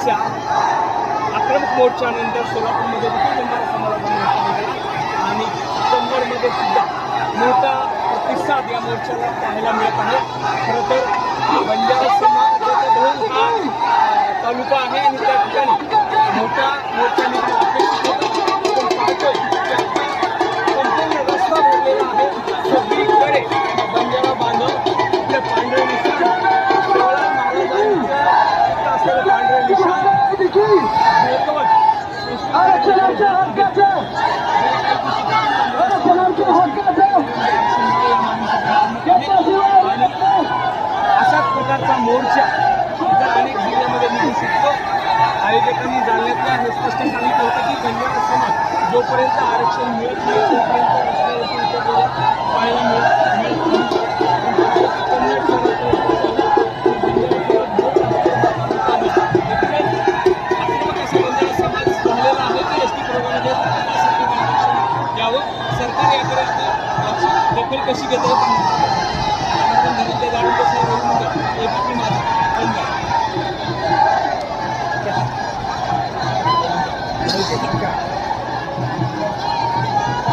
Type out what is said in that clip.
मोर्चा आक्रमक मोर्चानंतर सोलापूरमध्ये देखील बंजारा समाजाचा मोर्चा निघाला. आणि कन्नडमध्ये सुद्धा मोठा प्रतिसाद या मोर्चाला पाहायला मिळत आहे. खरं तर बंजारा समाजाचा बहु हा तालुका आहे आणि त्या ठिकाणी मोठा मोर्चा प्रकारचा मोर्चा इतर अनेक जिल्ह्यामध्ये मिळू शकतो. आयोजकांनी जालन्यातल्या हे स्पष्ट सांगितलं होतं की कन्या समाज जोपर्यंत आरक्षण मिळत नाही तोपर्यंत रस्त्यावरती पाहायला मिळत सरकार याकडे दखल कशी घेत Thank you.